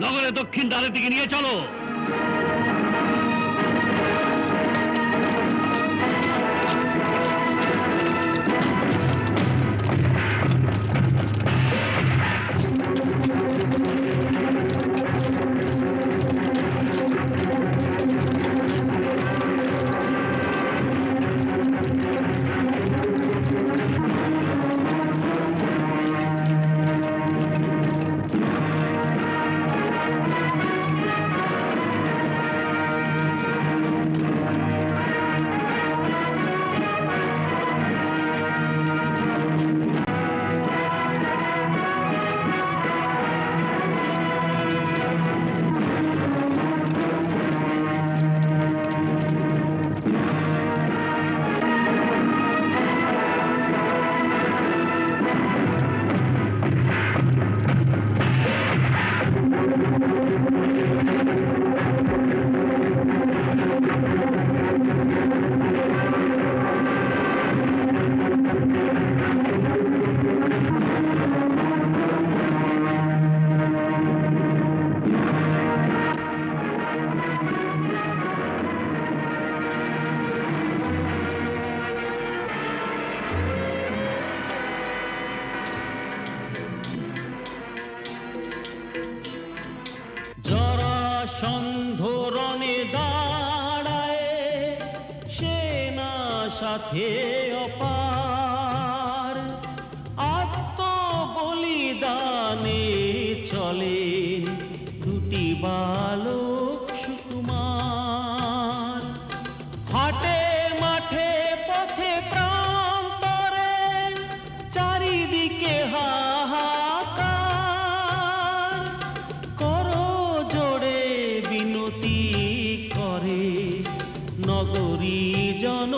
নগরের দক্ষিণ দ্বারের দিকে নিয়ে চলো। সাথে অপার। আত্ম আত্মবলিদানে চলে দুটি বালক নগরী জন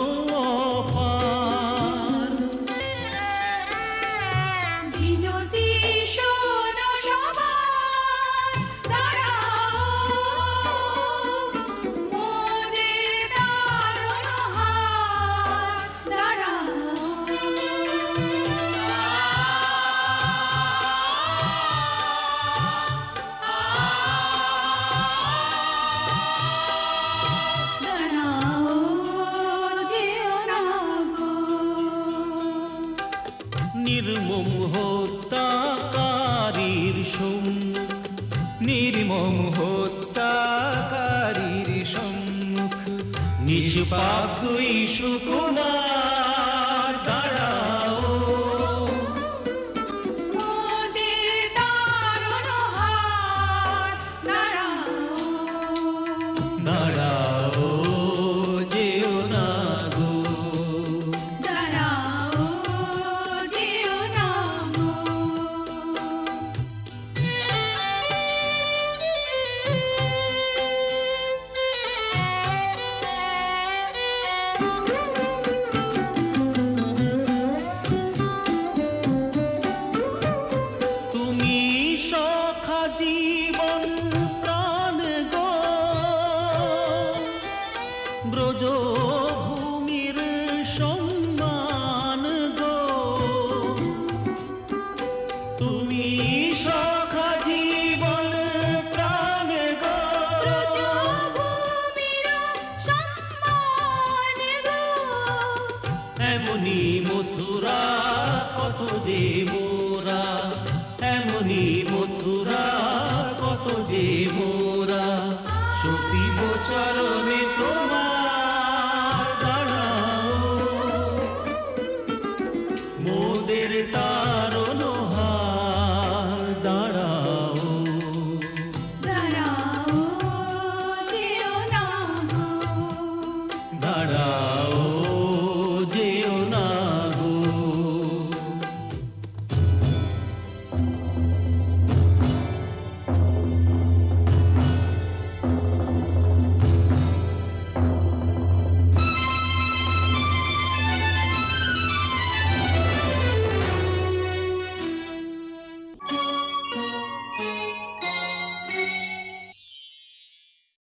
হত্যাকারীর সম্মুখ। নিষ্পাপ দুই সুকুমার நீ